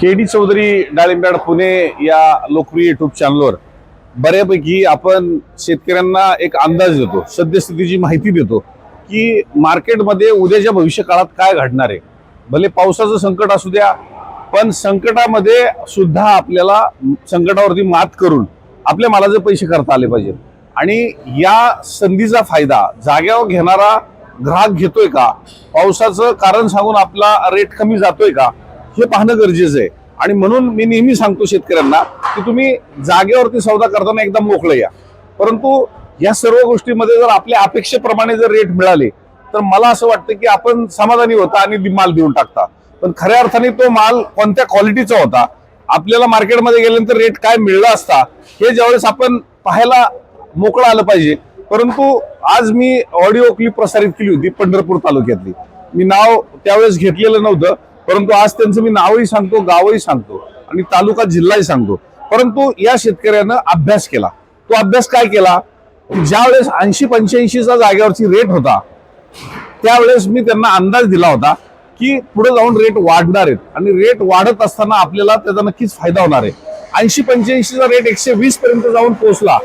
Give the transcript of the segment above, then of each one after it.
के D Chaudhari डाळिंब्याड पुणे या लोकप्रिय युट्यूब चॅनलवर बऱ्यापैकी आपण शेतकऱ्यांना एक अंदाज देतो सद्यस्थितीची माहिती देतो की मार्केटमध्ये उद्याच्या भविष्य काळात काय घडणार आहे. भले पावसाचं संकट असू द्या पण संकटामध्ये सुद्धा आपल्याला संकटावरती मात करून आपल्या मालाचे पैसे करता आले पाहिजेत आणि या संधीचा फायदा जाग्यावर घेणारा ग्राहक घेतोय का? पावसाचं कारण सांगून आपला रेट कमी जातोय का? हे पाहणं गरजेचं आहे. आणि म्हणून मी नेहमी सांगतो शेतकऱ्यांना की तुम्ही जागेवरती सौदा करताना एकदम मोकळं या. परंतु या सर्व गोष्टीमध्ये जर आपल्या अपेक्षेप्रमाणे जर रेट मिळाले तर मला असं वाटतं की आपण समाधानी होता आणि माल देऊन टाकता. पण खऱ्या अर्थाने तो माल कोणत्या क्वालिटीचा होता आपल्याला मार्केटमध्ये गेल्यानंतर रेट काय मिळला असता हे ज्यावेळेस आपण पाहायला मोकळं आलं पाहिजे. परंतु आज मी ऑडिओ क्लिप प्रसारित केली होती पंढरपूर तालुक्यातली. मी नाव त्यावेळेस घेतलेलं नव्हतं परंतु आज त्यांचं मी नावही सांगतो गावही सांगतो आणि तालुका जिल्हाही सांगतो. परंतु या शेतकऱ्यानं अभ्यास केला. तो अभ्यास काय केला? की ज्यावेळेस ऐंशी पंच्याऐंशीचा जागेवरची रेट होता त्यावेळेस मी त्यांना अंदाज दिला होता की पुढे जाऊन रेट वाढणार आहेत. आणि रेट वाढत असताना आपल्याला त्याचा नक्कीच फायदा होणार आहे. ऐंशी पंच्याऐंशीचा रेट एकशे वीस पर्यंत जाऊन पोहोचला.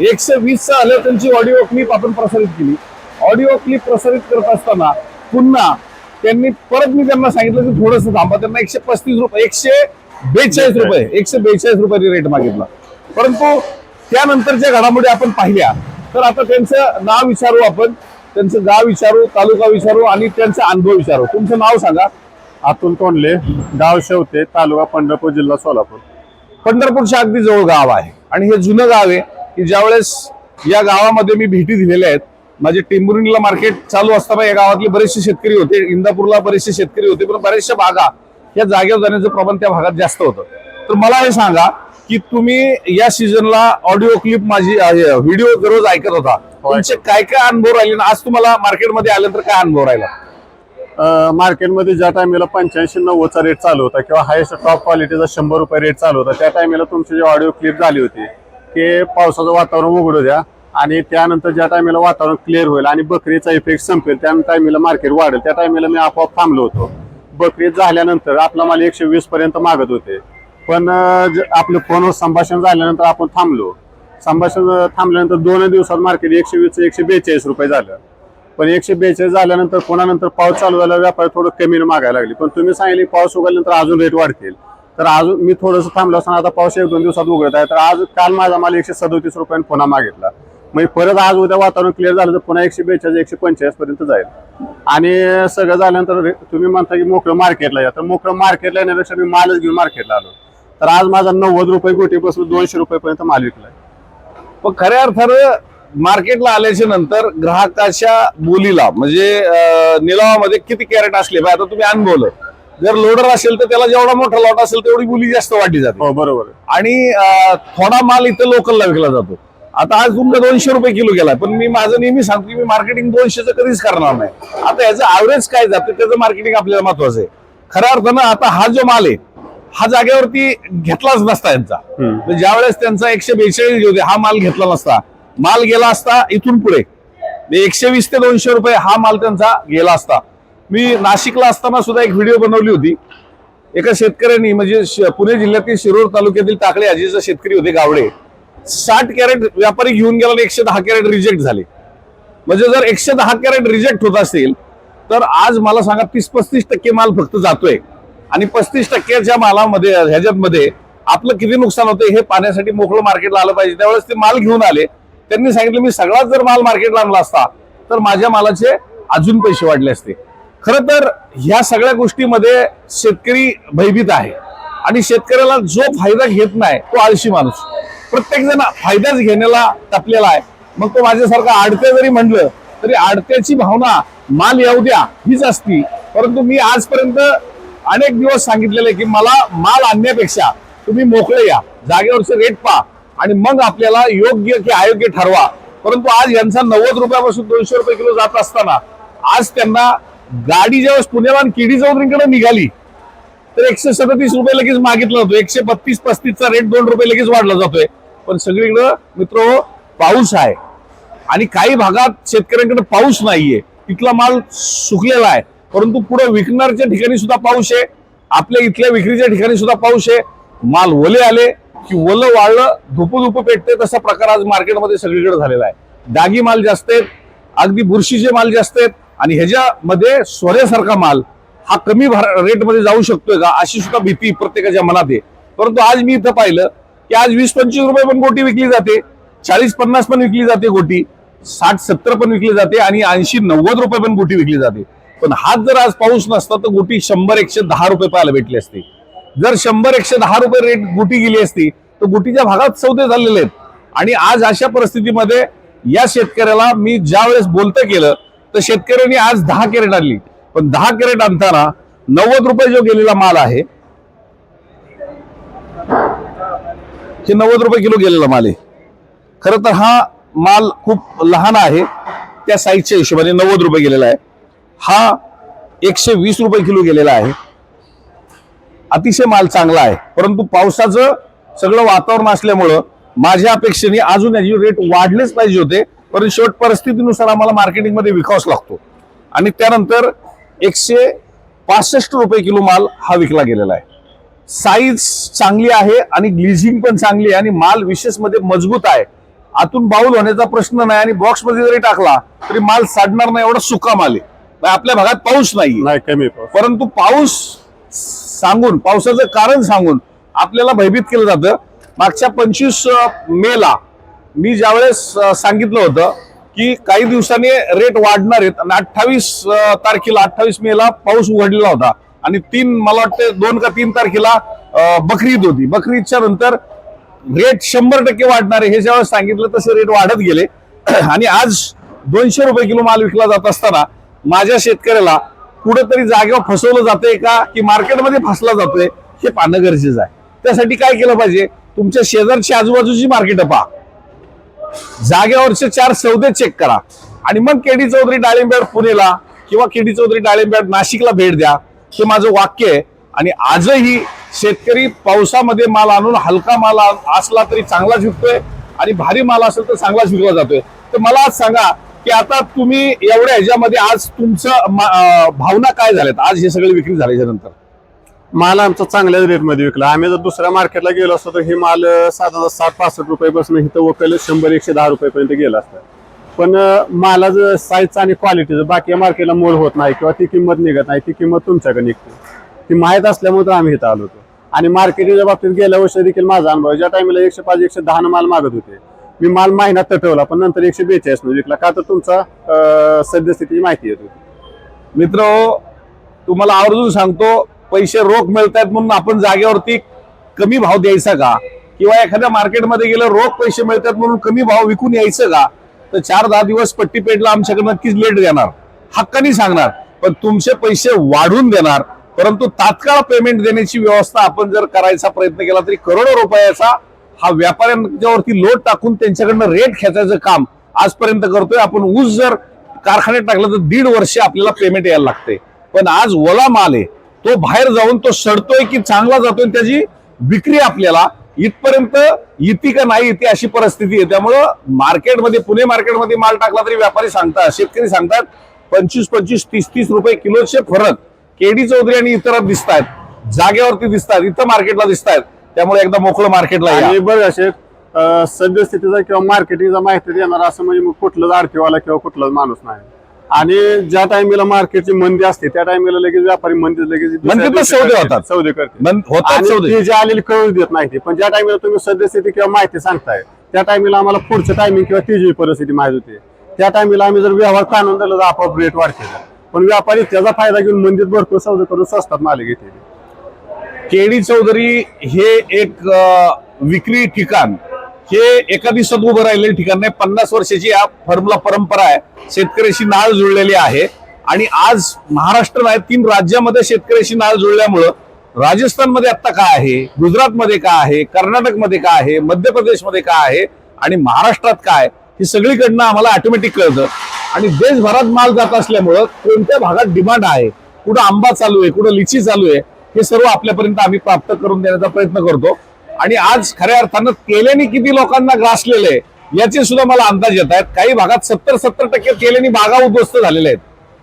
एकशे वीसचा आलं त्यांची ऑडिओ क्लिप आपण प्रसारित केली. ऑडिओ क्लिप प्रसारित करत असताना पुन्हा त्यांनी परत मी त्यांना सांगितलं की थोडंसं थांबा. त्यांना एकशे पस्तीस रुपये एकशे बेचाळीस रुपये एकशे बेचाळीस रुपयाची रेट मागितला. परंतु त्यानंतरच्या घडामोडी आपण पाहिल्या. तर आता त्यांचं नाव विचारू आपण. त्यांचं गाव विचारू तालुका विचारू आणि त्यांचा अनुभव विचारू. तुमचं नाव सांगा. अतुल तोंडले गाव शेवते तालुका पंढरपूर जिल्हा सोलापूर. पंढरपूरच्या अगदी जवळ गाव आहे. आणि हे जुनं गाव आहे की ज्यावेळेस या गावामध्ये मी भेटी दिलेल्या आहेत माझे टेंभुर्णीला मार्केट चालू असताना या गावातले बरेचसे शेतकरी होते. इंदापूरला बरेचसे शेतकरी होते पण बऱ्याचशा बागा या जागेवर जाण्याचं प्रमाण त्या भागात जास्त होतं. तर मला हे सांगा की तुम्ही या सीझनला ऑडिओ क्लिप माझी व्हिडिओ दररोज ऐकत होता. तुमचे काय काय अनुभव राहिले आज तुम्हाला मार्केटमध्ये आल्यानंतर काय अनुभव राहिला? मार्केटमध्ये ज्या टायमेला पंच्याऐंशी नव्वदचा रेट चालू होता किंवा हायेस्ट टॉप क्वालिटीचा शंभर रुपये रेट चालू होता त्या टायमेला तुमची जी ऑडिओ क्लिप झाली होती की पावसाचं वातावरण उघडू द्या. आणि त्यानंतर ज्या टायमेला वातावरण क्लिअर होईल आणि बकरीचा इफेक्ट संपेल त्या टायमेला मार्केट वाढेल. त्या टायमेला मी आपोआप थांबलो होतो. बकरी झाल्यानंतर आपला माल एकशे वीस पर्यंत मागत होते. पण ज- आपलं फोनवर संभाषण झाल्यानंतर आपण थांबलो. संभाषण थांबल्यानंतर दोन दिवसात मार्केट एकशे वीस एकशे बेचाळीस रुपये झालं. पण एकशे बेचाळीस झाल्यानंतर पुन्हा नंतर पाऊस चालू झाला व्यापारी थोडं कमी मागायला लागली. पण तुम्ही सांगितले पाऊस उघडल्यानंतर अजून रेट वाढतील. तर अजून मी थोडंसं थांबलो असताना आता पाऊस एक दोन दिवसात उघडत आहे. तर आज काल माझा माल एकशे सदोतीस रुपयांनी पुन्हा मागितला. म्हणजे परत आज उद्या वातावरण क्लिअर झालं तर पुन्हा एकशे बेचाळीस एकशे पंचेचाळीस पर्यंत जाईल. आणि सगळं झाल्यानंतर तुम्ही म्हणता की मोकळं मार्केटला या. तर मोकळं मार्केटला येण्यापेक्षा मी मालच घेऊन मार्केटला आलो. तर आज माझा नव्वद रुपये गोटीपासून दोनशे रुपयेपर्यंत माल विकलाय. पण खऱ्या अर्थानं मार्केटला आल्याच्यानंतर ग्राहकाच्या बोलीला म्हणजे निलावामध्ये किती कॅरेट असले पाहिजे आता तुम्ही अनुभवलं. जर लोडर असेल तर त्याला जेवढा मोठा लॉट असेल तेवढी बोली जास्त वाढली जाते. हो बरोबर. आणि थोडा माल इथं लोकलला विकला जातो. आता आज तुमचा दोनशे रुपये किलो गेलाय पण मी माझं नेहमी सांगतो की मी मार्केटिंग दोनशेचं कधीच करणार नाही. आता याचं ॲव्हरेज काय जातं त्याचं मार्केटिंग आपल्याला महत्वाचं आहे. खऱ्या अर्थानं आता हा जो माल आहे हा जागेवरती घेतलाच नसता यांचा. म्हणजे ज्यावेळेस त्यांचा एकशे बेचाळीस होते हा माल घेतला नसता. माल गेला असता इथून पुढे. म्हणजे एकशे वीस ते दोनशे रुपये हा माल त्यांचा गेला असता. मी नाशिकला असताना सुद्धा एक व्हिडिओ बनवली होती. एका शेतकऱ्यांनी म्हणजे पुणे जिल्ह्यातील शिरूर तालुक्यातील टाकळे आजीचे शेतकरी होते गावडे. साठ कॅरेट व्यापारी घेऊन गेला आणि एकशे दहा कॅरेट रिजेक्ट झाले. म्हणजे जर एकशे दहा कॅरेट रिजेक्ट होत असेल तर आज मला सांगा तीस पस्तीस टक्के माल फक्त जातोय. आणि पस्तीस टक्क्याच्या मालामध्ये ह्याच्यामध्ये आपलं किती नुकसान होतं हे पाहण्यासाठी मोकळं मार्केटला आलं पाहिजे. त्यावेळेस ते माल घेऊन आले. त्यांनी सांगितलं मी सगळाच जर माल मार्केटला आणला असता तर माझ्या मालाचे अजून पैसे वाढले असते. खरं तर ह्या सगळ्या गोष्टीमध्ये शेतकरी भयभीत आहे. आणि शेतकऱ्याला जो फायदा घेत नाही तो आळशी माणूस. प्रत्येक जण फायदाच घेण्याला टपलेला आहे. मग तो माझ्यासारखा आडते जरी म्हणलं तरी आडत्याची भावना माल येऊ द्या हीच असती. परंतु मी आजपर्यंत अनेक दिवस सांगितलेले की मला माल आणण्यापेक्षा तुम्ही मोकळे या जागेवरचे रेट पहा आणि मग आपल्याला योग्य की अयोग्य ठरवा. परंतु आज यांचा नव्वद रुपयापासून दोनशे रुपये किलो जात असताना आज त्यांना गाडी ज्यावेळेस पुण्याला किडी चौधरीकडे निघाली तर एकशे सदतीस रुपये लगेच मागितलं जातो एकशे बत्तीस पस्तीसचा रेट दोन रुपये लगेच वाढला जातोय. पण सगळीकडं मित्र पाऊस आहे. आणि काही भागात शेतकऱ्यांकडे पाऊस नाहीये. तिथला माल सुकलेला आहे. परंतु पुढे विकणारच्या ठिकाणी सुद्धा पाऊस आहे. आपल्या इथल्या विक्रीच्या ठिकाणी सुद्धा पाऊस आहे. माल ओले आले की ओलं वाळलं धुपधुप पेटते तसा प्रकार आज मार्केटमध्ये सगळीकडे झालेला आहे. डागी माल जास्त आहेत. अगदी बुरशीचे माल जास्त आहेत. आणि ह्याच्यामध्ये स्वऱ्यासारखा माल हा कमी रेटमध्ये जाऊ शकतोय का? अशी सुद्धा भीती प्रत्येकाच्या मनात आहे. परंतु आज मी इथं पाहिलं की आज वीस पंचवीस रुपये पण गोटी विकली जाते चाळीस पन्नास पण विकली जाते गोटी साठ सत्तर पण विकली जाते आणि ऐंशी नव्वद रुपये पण गोटी विकली जाते. पण हाच जर आज पाऊस नसता तर गोटी शंभर एकशे दहा रुपये पाहायला भेटली असती. जर शंभर एकशे दहा रुपये रेट गुटी गेली असती तर गुटीच्या भागात सौदे झालेले आहेत. आणि आज अशा परिस्थितीमध्ये या शेतकऱ्याला मी ज्या वेळेस बोलतं केलं तर शेतकऱ्यांनी आज दहा कॅरेट आणली. पण दहा कॅरेट आणताना नव्वद रुपये जो गेलेला माल आहे हे नव्वद रुपये किलो गेलेला माल आहे. खरं तर हा माल खूप लहान आहे. त्या साईजच्या हिशोबाने नव्वद रुपये गेलेला आहे. हा एकशे वीस रुपये किलो गेलेला आहे. अतिशय माल चांगला आहे. परंतु पावसाचं सगळं वातावरण असल्यामुळं माझ्या अपेक्षेने अजून याची रेट वाढलेच पाहिजे होते. पण शेवट परिस्थितीनुसार आम्हाला मार्केटिंगमध्ये विकावाच लागतो. आणि त्यानंतर एकशे पासष्ट रुपये किलो माल हा विकला गेलेला आहे. साईज चांगली आहे आणि ग्लिझिंग पण चांगली आहे आणि माल विशेषमध्ये मजबूत आहे. आतून बाऊल होण्याचा प्रश्न नाही आणि बॉक्समध्ये जरी टाकला तरी माल साडणार नाही एवढा सुका माल आहे. म्हणजे आपल्या भागात पाऊस नाही कमी परंतु पाऊस सांगून पावसाचं कारण सांगून आपल्याला भयभीत केलं जातं. मागच्या पंचवीस मेला मी ज्यावेळेस सांगितलं होतं की काही दिवसांनी रेट वाढणार आहेत. आणि अठ्ठावीस तारखेला अठ्ठावीस मेला पाऊस उघडलेला होता. आणि तीन मला वाटतं दोन का तीन तारखेला बकरी ईद होती. बकरी ईदच्या नंतर रेट शंभर टक्के वाढणार आहे हे ज्यावेळेस सांगितलं तसे रेट वाढत गेले. आणि आज दोनशे रुपये किलो माल विकला जात असताना माझ्या शेतकऱ्याला कुठेतरी जागेवर फसवलं जातंय का की मार्केटमध्ये फसला जातोय हे पाहणं गरजेचं आहे. त्यासाठी काय केलं पाहिजे? तुमच्या शेजारची आजूबाजूची मार्केट पहा. जागेवरचे चार सौदे चेक करा. आणि मग केडी चौधरी डाळिंबेड पुणेला किंवा केडी चौधरी डाळिंबेड नाशिकला भेट द्या. हे माझं वाक्य आहे. आणि आजही शेतकरी पावसामध्ये माल आणून हलका माल असला तरी चांगलाच विकतोय आणि भारी माल असेल तर चांगलाच विकला जातोय. तर मला आज सांगा की आता तुम्ही एवढ्या ह्याच्यामध्ये आज तुमचं मा- भावना काय झाल्यात? आज हे सगळे विक्री झाल्याच्यानंतर. माल आमचा चांगल्याच रेटमध्ये विकला. आम्ही जर दुसऱ्या मार्केटला गेलो असतो तर हे माल साधारण साठ पासष्ट रुपयापासून इथं वकल शंभर एकशे दहा रुपयापर्यंत गेला असतं. पण मालाचं साईजचं आणि क्वालिटीचं बाकी मार्केटला मोल होत नाही किंवा ती किंमत निघत नाही ती किंमत तुमच्याकडे निघते. ती माहीत असल्यामुळे तर आम्ही इथं आलो होतो. आणि मार्केटिंगच्या बाबतीत गेल्या वर्षी देखील माझा अनुभव ज्या टाइमला एकशे पाच एकशे दहा माल मागत होते मी माल महिना तटवला पण नंतर एकशे बेचाळीस विकला. का तर तुमचा सद्यस्थितीची माहिती येत होती. मित्र हो, तुम्हाला आवर्जून सांगतो पैसे रोख मिळत आहेत म्हणून आपण जागेवरती कमी भाव द्यायचा का? किंवा एखाद्या मार्केटमध्ये गेलं रोख पैसे मिळतात म्हणून कमी भाव विकून यायचं का? तर चार दहा दिवस पट्टी पेटला आमच्याकडे नक्कीच लेट देणार. हक्कानी सांगणार पण तुमचे पैसे वाढून देणार. परंतु तात्काळ पेमेंट देण्याची व्यवस्था आपण जर करायचा प्रयत्न केला तरी करोडो रुपयाचा हा व्यापाऱ्यांच्यावरती लोट टाकून त्यांच्याकडनं रेट खेचायचं काम आजपर्यंत करतोय. आपण ऊस जर कारखान्यात टाकलं तर दीड वर्ष आपल्याला पेमेंट यायला लागते. पण आज ओला माल आहे तो बाहेर जाऊन तो सडतोय की चांगला जातोय त्याची विक्री आपल्याला इथपर्यंत येते का नाही येते अशी परिस्थिती आहे. त्यामुळं मार्केटमध्ये पुणे मार्केटमध्ये माल टाकला तरी व्यापारी सांगतात शेतकरी सांगतात पंचवीस पंचवीस तीस तीस रुपये किलोचे फरक. केडी चौधरी आणि इतर दिसत आहेत जागेवरती दिसत आहेत इथं मार्केटला दिसत आहेत त्यामुळे एकदा मोकळं मार्केटला या. आणि असे सद्यस्थितीचा किंवा मार्केटिंगचा माहिती देणार असं म्हणजे मग कुठलंच आडतीवाला किंवा कुठलाच माणूस नाही. आणि ज्या टाइमला मार्केटची मंदी असते त्या टाइमला लगेच व्यापारी मंदी लगेच दिवशी सौदे. होतात. सौदे करते मन- होतात आणि सौदे. ती जी आलेली कळून देत नाही ती पण ज्या टाइमला तुम्ही सद्यस्थिती किंवा माहिती सांगताय त्या टाइमला आम्हाला पुढचं टायमिंग किंवा ती जी परिस्थिती माहीत होती त्या टाइमला आम्ही जर व्यवहार काढून दिला तर आपोआप रेट वाढते पण व्यापारी त्याचा फायदा घेऊन मंदीत भरपूर सौदे करून स्वस्तात माल घेते केडी चौधरी हे एक अ, विक्री ठिकाण हे एका दिवसात उभं राहिलेलं ठिकाण नाही. पन्नास वर्षाची या फर्मला परंपरा आहे. शेतकऱ्याशी नाळ जुळलेली आहे. आणि आज महाराष्ट्र नाही तीन राज्यामध्ये शेतकऱ्याशी नाळ जुळल्यामुळं राजस्थानमध्ये आत्ता काय आहे? गुजरातमध्ये काय आहे? कर्नाटकमध्ये काय आहे? मध्य प्रदेशमध्ये काय आहे? आणि महाराष्ट्रात काय? हे सगळीकडनं आम्हाला ऑटोमॅटिक कळतं. आणि देशभरात माल जात असल्यामुळं कोणत्या भागात डिमांड आहे? कुठं आंबा चालू आहे? कुठं लिची चालू आहे? हे सर्व आपल्यापर्यंत आम्ही प्राप्त करून देण्याचा प्रयत्न करतो. आणि आज खऱ्या अर्थानं केल्याने किती लोकांना ग्रासलेले आहे याचे सुद्धा मला अंदाज येत आहेत. काही भागात सत्तर सत्तर टक्के केल्याने बागा उद्ध्वस्त झालेल्या आहेत.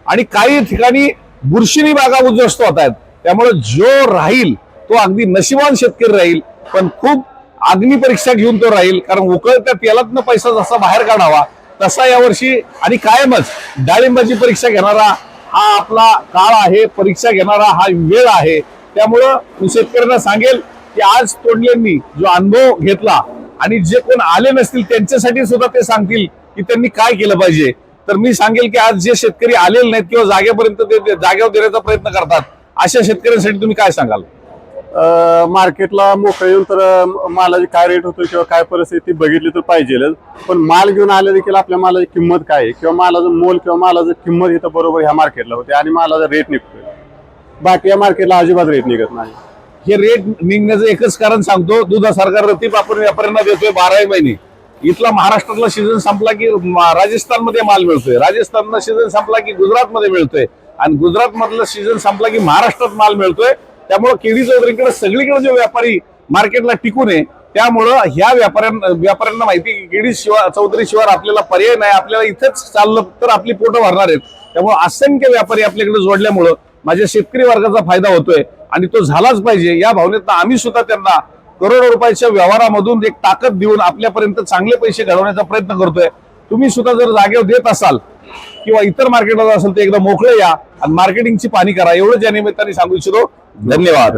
आणि काही ठिकाणी बुरशीनी बागा उद्ध्वस्त होत आहेत. त्यामुळे जो राहील तो अगदी नशिबान शेतकरी राहील पण खूप अग्निपरीक्षा घेऊन तो राहील. कारण उकळत्या तेलातनं पैसा जसा बाहेर काढावा तसा यावर्षी आणि कायमच डाळिंबाची परीक्षा घेणारा हा आपला काळ आहे परीक्षा घेणारा हा वेळ आहे. त्यामुळं मी शेतकऱ्यांना सांगेल की आज तोडलेंनी जो अनुभव घेतला आणि जे कोण आले नसतील त्यांच्यासाठी सुद्धा ते सांगतील की त्यांनी काय केलं पाहिजे. तर मी सांगेल की आज जे शेतकरी आलेले नाहीत किंवा जागेपर्यंत ते जागेवर देण्याचा प्रयत्न करतात अशा शेतकऱ्यांसाठी तुम्ही काय सांगाल? मार्केटला मोकळे येऊन तर मालाची काय रेट होतो किंवा काय परिस्थिती बघितली तर पाहिजेलच. पण माल घेऊन आले देखील आपल्या मालाची किंमत काय आहे? किंवा मालाचं मोल किंवा मालाचं किंमत इथं बरोबर ह्या मार्केटला होते आणि मालाचा रेट निघतोय. बाकी या मार्केटला अजिबात रेट निघत नाही. हे रेट निघण्याचं एकच कारण सांगतो दुधासारखा रतीप आपण व्यापाऱ्यांना देतोय बाराही महिने. इथला महाराष्ट्रातला सीझन संपला की राजस्थानमध्ये माल मिळतोय. राजस्थानला सीझन संपला की गुजरातमध्ये मिळतोय. आणि गुजरात मधला सीझन संपला की महाराष्ट्रात माल मिळतोय. त्यामुळे केळी चौधरीकडे सगळीकडे जो व्यापारी मार्केटला टिकून आहे त्यामुळं ह्या व्यापाऱ्यांना व्यापाऱ्यांना माहिती की केळी शिवार चौधरी शिवार आपल्याला पर्याय नाही. आपल्याला इथंच चाललं तर आपली पोटं भरणार आहेत. त्यामुळे असंख्य व्यापारी आपल्याकडे जोडल्यामुळं माझ्या शेतकरी वर्गाचा फायदा होतोय आणि तो झालाच पाहिजे. या भावनेतनं आम्ही सुद्धा त्यांना करोडो रुपयाच्या व्यवहारामधून एक ताकद देऊन आपल्यापर्यंत चांगले पैसे घडवण्याचा प्रयत्न करतोय. तुम्ही सुद्धा जर जागेवर देत असाल किंवा इतर मार्केटला असेल तर एकदा मोकळे या आणि मार्केटिंगची पाणी करा. एवढंच या निमित्ताने सांगू इच्छितो. धन्यवाद.